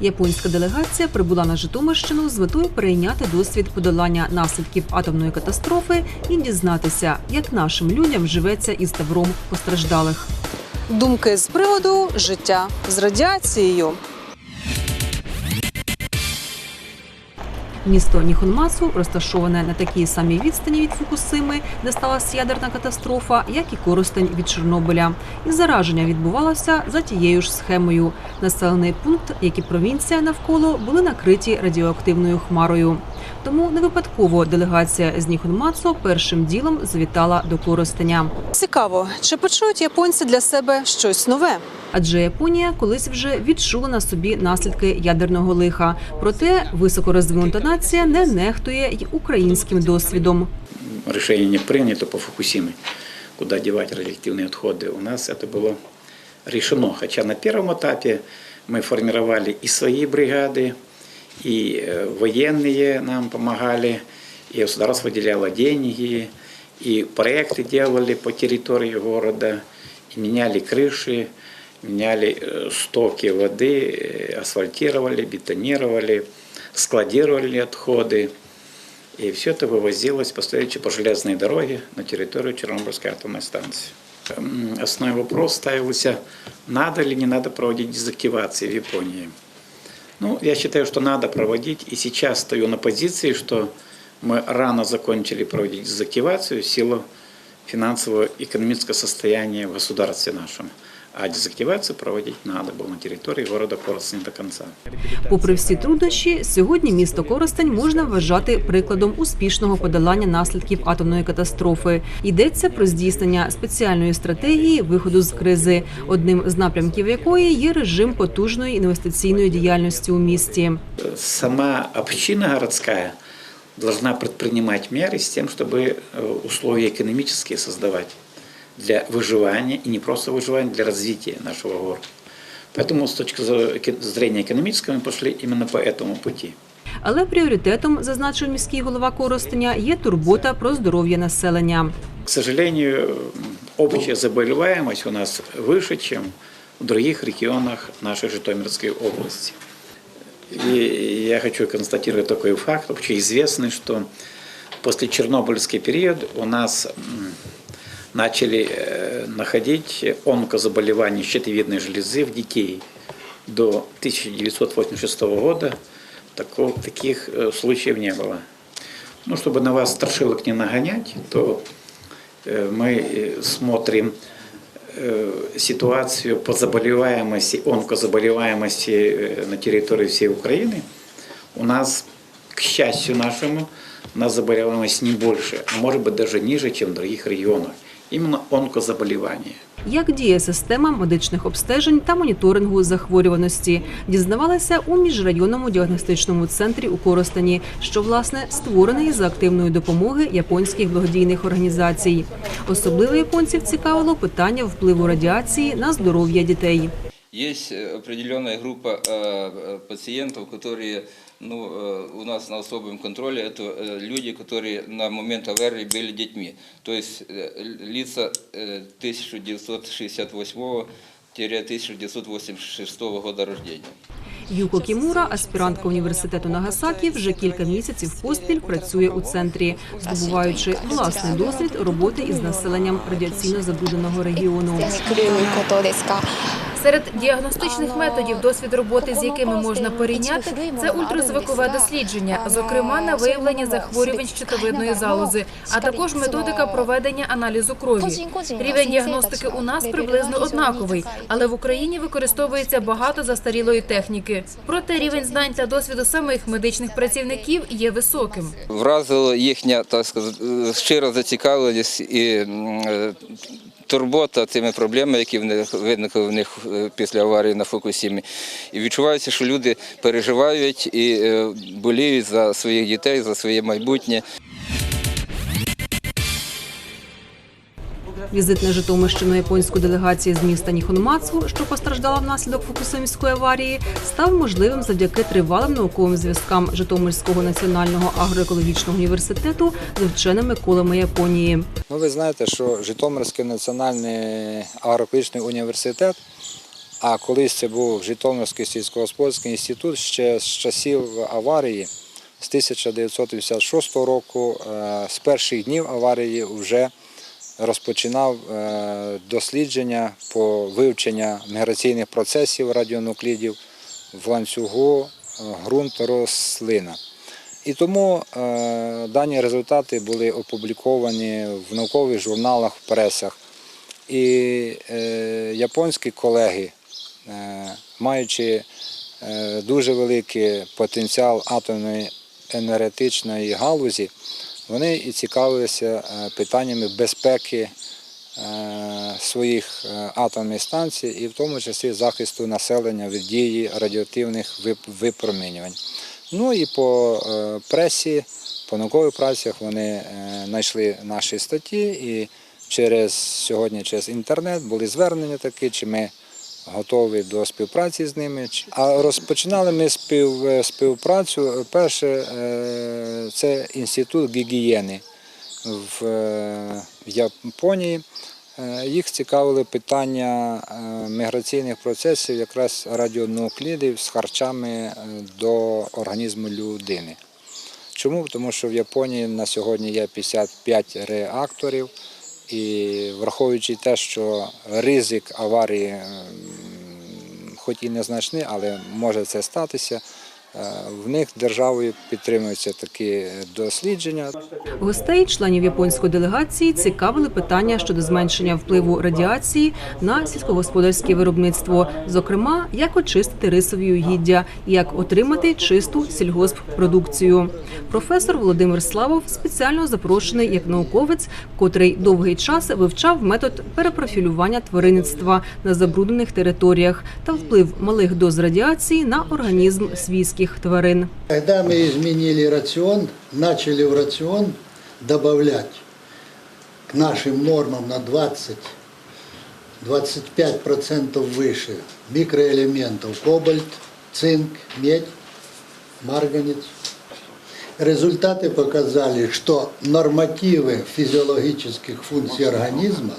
Японська делегація прибула на Житомирщину з метою перейняти досвід подолання наслідків атомної катастрофи і дізнатися, як нашим людям живеться із тавром постраждалих. Думки з приводу життя з радіацією. Місто Ніхонмасу розташоване на такій самій відстані від Фукусими, де сталася ядерна катастрофа, як і Коростень від Чорнобиля. І зараження відбувалося за тією ж схемою. Населений пункт, як і провінція навколо, були накриті радіоактивною хмарою. Тому не випадково делегація з Ніхонмацу першим ділом завітала до Коростеня. Цікаво, чи почують японці для себе щось нове? Адже Японія колись вже відчула на собі наслідки ядерного лиха. Проте високорозвинута нація не нехтує й українським досвідом. решение не принято по Фукусиме, куда девать радиоактивные отходы. У нас это было решено. Хотя на первом этапе мы формировали и свои бригады, и э, военные нам помогали, и государство выделяло деньги, и проекты делали по территории города, и меняли крыши, меняли э, стоки воды, э, асфальтировали, бетонировали, складировали отходы. И все это вывозилось последующие по железной дороге на территорию Чернобыльской атомной станции. М, Основной вопрос ставился, надо или не надо проводить дезактивации в Японии. Ну, я считаю, что надо проводить, и сейчас стою на позиции, что мы рано закончили проводить дезактивацию в силу финансового и экономического состояния в государстве нашем А дезактивацию проводить надо было на территории города Коростень до конца. Попри всі труднощі, сьогодні місто Коростень можна вважати прикладом успішного подолання наслідків атомної катастрофи. Йдеться про здійснення спеціальної стратегії виходу з кризи, одним з напрямків якої є режим потужної інвестиційної діяльності у місті. сама община городская должна предпринимать меры с тем, чтобы э, условия экономические создавать для выживания, и не просто выживания, для развития нашего города. Поэтому с точки зо- зрения экономического мы пошли именно по этому пути. Але пріоритетом, зазначив міський голова Коростеня, є турбота про здоров'я населення. К сожалению, м, общая заболеваемость у нас выше, чем в других регионах нашей Житомирской области. И я хочу констатировать такой факт, общеизвестный, что после Чернобыльский период у нас м, начали э, находить онкозаболевания щитовидной железы в детей. До 1986 года тако- таких э, случаев не было. Ну, чтобы на вас страшилок не нагонять, то э, мы э, смотрим э, ситуацию по заболеваемости, онкозаболеваемости э, на территории всей Украины. У нас, к счастью нашему, у нас заболеваемость не больше, а может быть даже ниже, чем в других регионах. Именно онкозаболевания. Як діє система медичних обстежень та моніторингу захворюваності, дізнавалася у міжрайонному діагностичному центрі у Коростені, що власне створений за активної допомоги японських благодійних організацій. Особливо японців цікавило питання впливу радіації на здоров'я дітей. Есть э, определенная группа э, э, пациентов, которые ну, э, у нас на особом контроле. Это э, люди, которые на момент аварии были детьми. То есть э, лица э, 1968-1986 года рождения. Юко Кімура, аспірантка університету Нагасакі, вже кілька місяців поспіль працює у центрі, здобуваючи власний досвід роботи із населенням радіаційно забрудненого регіону. Серед діагностичних методів досвід роботи, з якими можна порівняти, це ультразвукове дослідження, зокрема на виявлення захворювань щитовидної залози, а також методика проведення аналізу крові. Рівень діагностики у нас приблизно однаковий, але в Україні використовується багато застарілої техніки. Проте рівень знань та досвіду самих медичних працівників є високим. Вразило їхня так сказати, щира зацікавленість і. Е, турбота тими проблемами, які в них виникли в них після аварії на Фукусімі. І відчувається, що люди переживають і е, боліють за своїх дітей, за своє майбутнє. Візит на Житомирщину японської делегації з міста Ніхонмацу, що постраждала внаслідок Фукусимської аварії, став можливим завдяки тривалим науковим зв'язкам Житомирського національного агроекологічного університету з вченими колами Японії. Ну, ви знаєте, що Житомирський національний агроекологічний університет А колись це був Житомирський сільськогосподарський інститут ще з часів аварії з 1956 року, е, з перших днів аварії вже розпочинав е, дослідження по вивченню міграційних процесів радіонуклідів в ланцюгу е, ґрунт рослина. І тому е, дані результати були опубліковані в наукових журналах, в пресах. І японські колеги, маючи дуже великий потенціал атомної енергетичної галузі, вони і цікавилися е, питаннями безпеки е, своїх е, атомних станцій і в тому числі захисту населення від дії радіоактивних випромінювань. Ну і по пресі, по наукових працях вони знайшли наші статті і через сьогодні через інтернет були звернення такі, чи ми готові до співпраці з ними. А розпочинали ми спів, е, співпрацю. Перше е, це інститут гігієни в е, Японії. Е, Їх цікавили питання е, міграційних процесів, якраз радіонуклідів з харчами е, до організму людини. Чому? Тому що в Японії на сьогодні є 55 реакторів, і враховуючи те, що ризик аварії, хоч і незначний, але може це статися, в них державою підтримуються такі дослідження. Гостей, членів японської делегації, цікавили питання щодо зменшення впливу радіації на сільськогосподарське виробництво, зокрема, як очистити рисові угіддя, як отримати чисту сільгосппродукцію. Професор Володимир Славов спеціально запрошений як науковець, котрий довгий час вивчав метод перепрофілювання тваринництва на забруднених територіях та вплив малих доз радіації на організм свійських тварин. Когда мы изменили рацион, начали в рацион добавлять к нашим нормам на 20-25% выше микроэлементов кобальт, цинк, медь, марганец. Результаты показали, что нормативы физиологических функций организма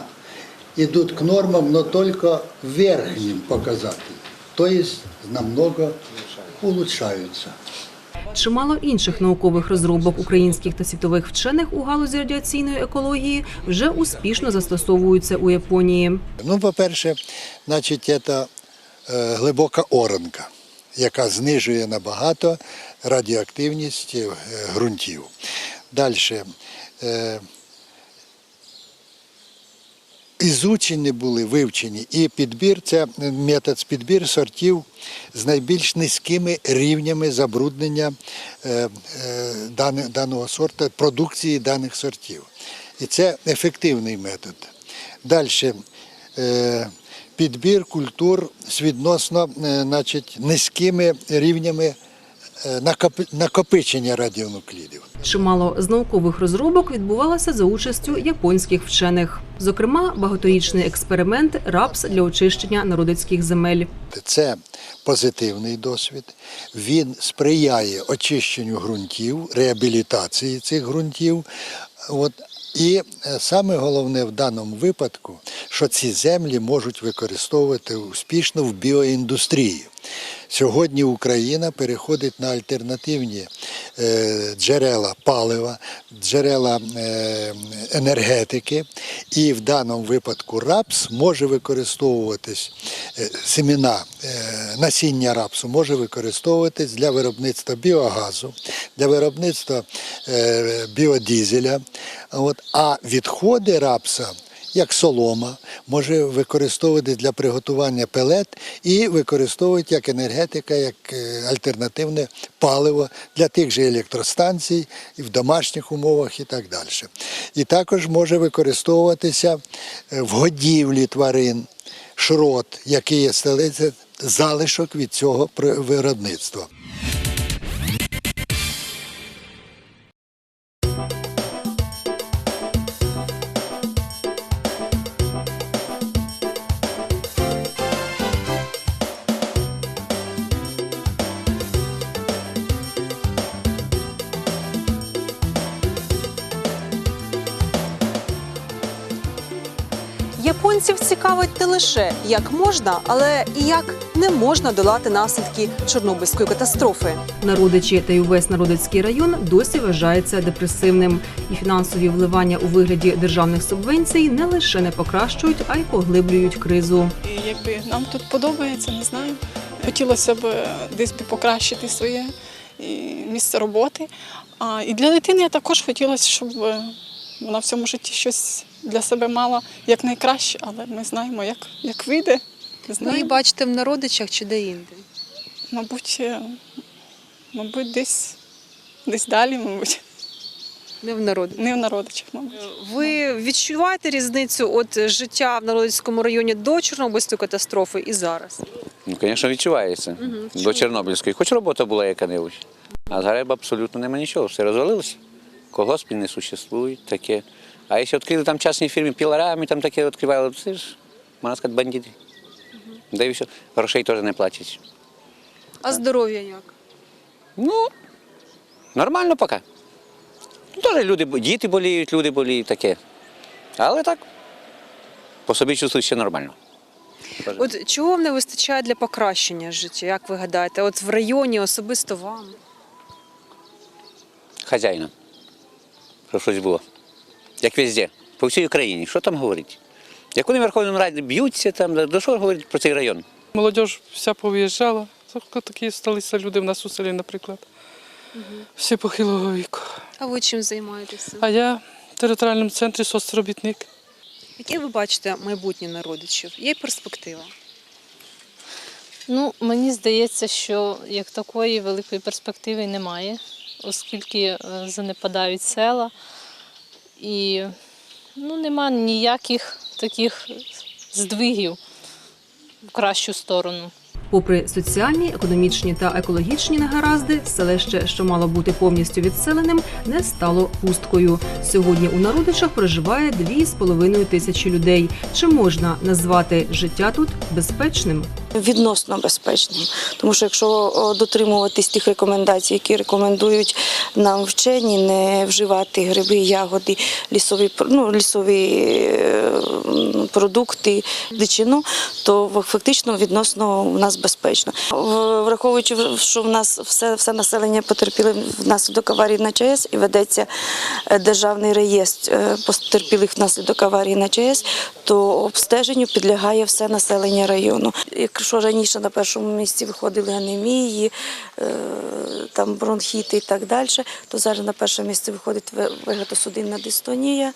идут к нормам, но только в верхнем показателе, то есть намного улучшаются. Чимало інших наукових розробок українських та світових вчених у галузі радіаційної екології вже успішно застосовуються у Японії. Ну, по-перше, значить, це глибока оранка, яка знижує набагато радіоактивність е, ґрунтів. Далі. Е, Ізучені були, вивчені і підбір це метод підбір сортів з найбільш низькими рівнями забруднення е, е, даного сорту, продукції даних сортів. І це ефективний метод. Далі підбір культур з відносно е, значить, низькими рівнями е, накопичення радіонуклідів. Чимало з наукових розробок відбувалося за участю японських вчених. Зокрема, багаторічний експеримент РАПС для очищення народицьких земель. Це позитивний досвід. Він сприяє очищенню ґрунтів, реабілітації цих ґрунтів. От. І е, саме головне в даному випадку, що ці землі можуть використовувати успішно в біоіндустрії. Сьогодні Україна переходить на альтернативні е, джерела палива, джерела е, енергетики, і в даному випадку рапс може використовуватись е, семена, е, насіння рапсу може використовуватись для виробництва біогазу, для виробництва біодізеля. А відходи рапса як солома, може використовувати для приготування пелет і використовувати як енергетика, як е, альтернативне паливо для тих же електростанцій і в домашніх умовах і так далі. І також може використовуватися е, в годівлі тварин шрот, який є залишок від цього виробництва. Українців цікавить не лише як можна, але і як не можна долати наслідки Чорнобильської катастрофи. Народичі та й увесь Народицький район досі вважається депресивним, і фінансові вливання у вигляді державних субвенцій не лише не покращують, а й поглиблюють кризу. І якби нам тут подобається, не знаю. Хотілося б е, десь би покращити своє місце роботи. А і для дитини я також хотілося, щоб е, вона в цьому житті щось для себе мала як найкраще, але ми знаємо, як, як вийде. Не Ви її бачите в народичах чи де інде? Мабуть, е, мабуть, десь, десь далі, мабуть, Не в народі. не в народичах, мабуть. Ви відчуваєте різницю от життя в Народицькому районі до Чорнобильської катастрофи і зараз? Ну, звісно, відчувається. До Чорнобильської. Хоч робота була яка-небудь. А зараз абсолютно нема нічого. Все розвалилося. Колгоспів не существують таке. А якщо відкрили там частні фірми пілорами, там таке відкривали, це ж, можна сказати, бандити. Да і все. Грошей теж не платять. А здоров'я як? Ну, нормально поки. Ну, Теж люди, діти боліють, люди боліють таке. Але так, по собі чувствую ще нормально. От чого вам не вистачає для покращення життя? Як ви гадаєте? От в районі особисто вам? хазяїна. Щоб щось було. Як везде, по всій Україні. Що там говорити? Як вони в Верховному Раді б'ються там, до що говорити про цей район? Молодь вся повиїжджала. Такі сталися люди в нас у селі, наприклад. Всі похилого віку. А ви чим займаєтеся? А я в територіальному центрі соцробітник. Яке ви бачите майбутнє народичів? Є перспектива? Ну, мені здається, що як такої великої перспективи немає, оскільки е, занепадають села і ну, нема ніяких таких здвигів в кращу сторону. Попри соціальні, економічні та екологічні негаразди, селище, що мало бути повністю відселеним, не стало пусткою. Сьогодні у народичах проживає 2,5 тисячі людей. Чи можна назвати життя тут безпечним? Відносно безпечним. Тому що якщо дотримуватись тих рекомендацій, які рекомендують нам вчені, не вживати гриби, ягоди, лісові ну, лісові е, продукти, дичину, то фактично відносно в нас безпечно. Враховуючи, що в нас все, все населення потерпіли внаслідок аварії на ЧАЕС і ведеться е, державний реєстр е, потерпілих внаслідок аварії на ЧАЕС, то обстеженню підлягає все населення району. Якщо раніше на першому місці виходили анемії, е, там бронхіти і так далі, то зараз на перше місце виходить ве- вегетосудинна дистонія,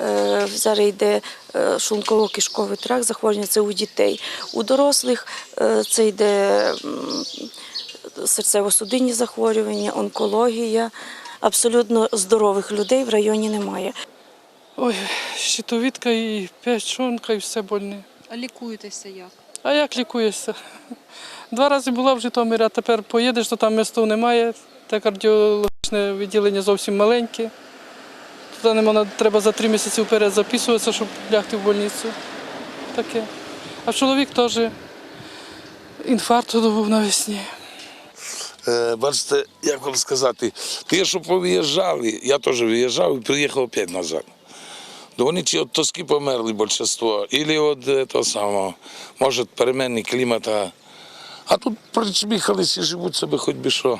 е, зараз йде е, шлунково-кишковий тракт, захворювання це у дітей. У дорослих це йде серцево-судинні захворювання, онкологія. Абсолютно здорових людей в районі немає. Ой, щитовідка і печонка, і все больне. А лікуєтеся як? А як лікуєшся? Два рази була в Житомирі, а тепер поїдеш, то там містов немає. Те кардіологічне відділення зовсім маленьке. Туди не треба за три місяці вперед записуватися, щоб лягти в больницю. Таке. А чоловік теж інфаркт був навесні. Е, Бачите, як вам сказати, ті, що повиїжджали, я теж виїжджав і приїхав опять назад. То вони чи від тоски померли більшість, або від е, того самого, може, перемени клімата. А тут причміхались і живуть собі хоч би що,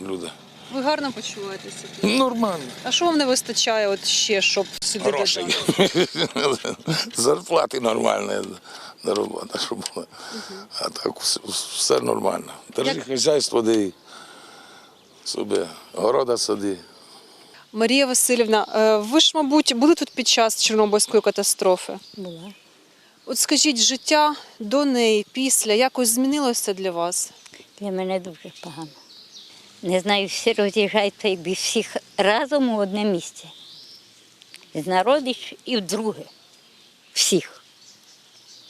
люди. Ви гарно почуваєтеся? тут? Нормально. А що вам не вистачає от ще, щоб сюди Грошей. Зарплати нормальні на робота, щоб була. А так все, все нормально. Держи хазяйство, де собі города сади. Марія Васильівна, е, ви ж, мабуть, були тут під час Чорнобильської катастрофи. Була. От скажіть, життя до неї, після, якось змінилося для вас? Для мене дуже погано. Не знаю, всі роз'їжджаються і без всіх разом у одне місце. З народич і в друге. Всіх.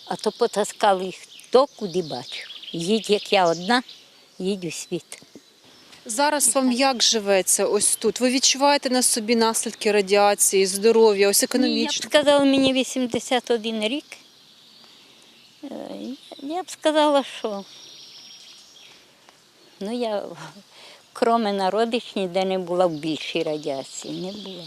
А то потаскали їх хто куди бачив. Їдь, як я одна, їдь у світ. Зараз вам як живеться ось тут? Ви відчуваєте на собі наслідки радіації, здоров'я, ось економічно? Я б сказала, мені 81 рік. Е, Я б сказала, що ну, я кроме народич ніде не була в більшій радіації. Не була.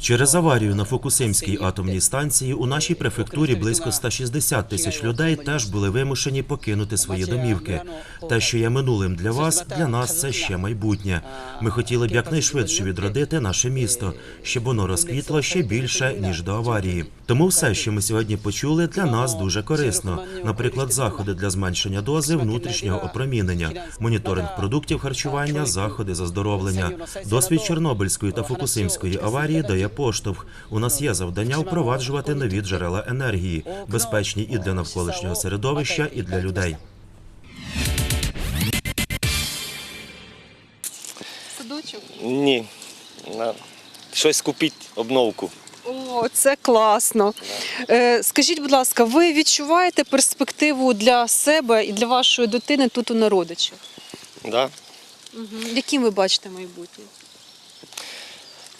Через аварію на Фукусимській атомній станції у нашій префектурі близько 160 тисяч людей теж були вимушені покинути свої домівки. Те, що є минулим для вас, для нас це ще майбутнє. Ми хотіли б якнайшвидше відродити наше місто, щоб воно розквітло ще більше ніж до аварії. Тому все, що ми сьогодні почули, для нас дуже корисно. Наприклад, заходи для зменшення дози внутрішнього опромінення, моніторинг продуктів харчування, заходи з оздоровлення. Досвід Чорнобильської та Фукусимської аварії дає поштовх. У нас є завдання впроваджувати нові джерела енергії, безпечні і для навколишнього середовища, і для людей. Садочок. Ні. Щось купити, обновку. О, це класно. Е, скажіть, будь ласка, ви відчуваєте перспективу для себе і для вашої дитини тут у народичах? Да? Угу. Яким ви бачите майбутнє?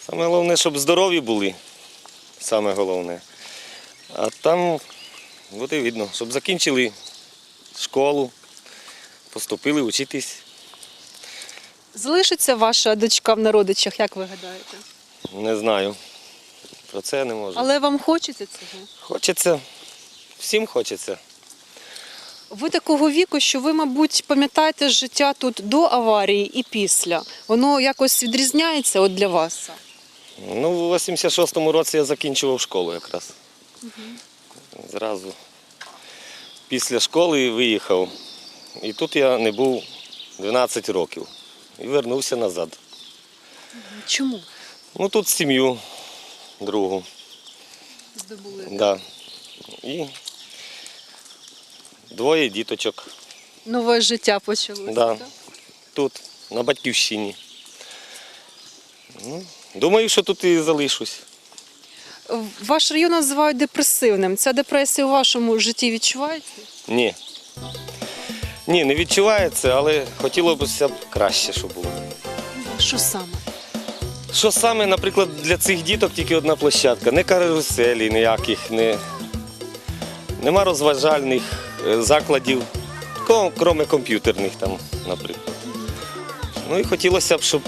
Саме головне, щоб здорові були. Саме головне. А там буде видно, щоб закінчили школу, поступили вчитись. Залишиться ваша дочка в народичах, як ви гадаєте? Не знаю. Про це не можу. Але вам хочеться цього? Хочеться, всім хочеться. Ви такого віку, що ви, мабуть, пам'ятаєте життя тут до аварії і після. Воно якось відрізняється от для вас. Ну, у 86-му році я закінчував школу якраз. Зразу після школи виїхав. І тут я не був 12 років. І вернувся назад. Чому? Ну тут сім'ю другу. Здобули. Да. І двоє діточок. Нове життя почалося. Да. так? Тут, на батьківщині. Ну, думаю, що тут і залишусь. Ваш район називають депресивним. Ця депресія у вашому житті відчувається? Ні. Ні, не відчувається, але хотілося б краще, щоб було. Що саме? Що саме, наприклад, для цих діток тільки одна площадка. Не каруселі ніяких, не... нема розважальних е, закладів, кроме комп'ютерних там, наприклад. Ну і хотілося б, щоб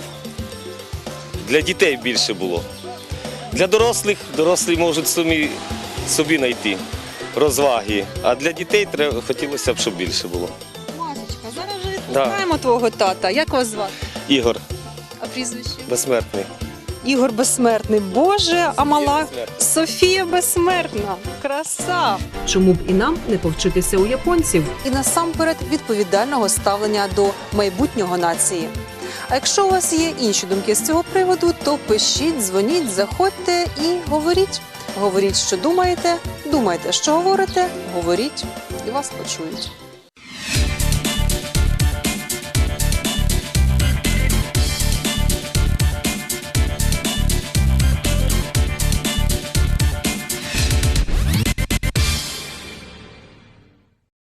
для дітей більше було. Для дорослих дорослі можуть самі собі знайти розваги, а для дітей треба, хотілося б, щоб більше було. Масечка, зараз вже Да. твого тата. Як вас звати? Ігор прізвище? безсмертний. Ігор Безсмертний. Боже, а мала Софія Безсмертна. Краса! Чому б і нам не повчитися у японців? І насамперед відповідального ставлення до майбутнього нації. А якщо у вас є інші думки з цього приводу, то пишіть, дзвоніть, заходьте і говоріть. Говоріть, що думаєте, думайте, що говорите, говоріть, і вас почують.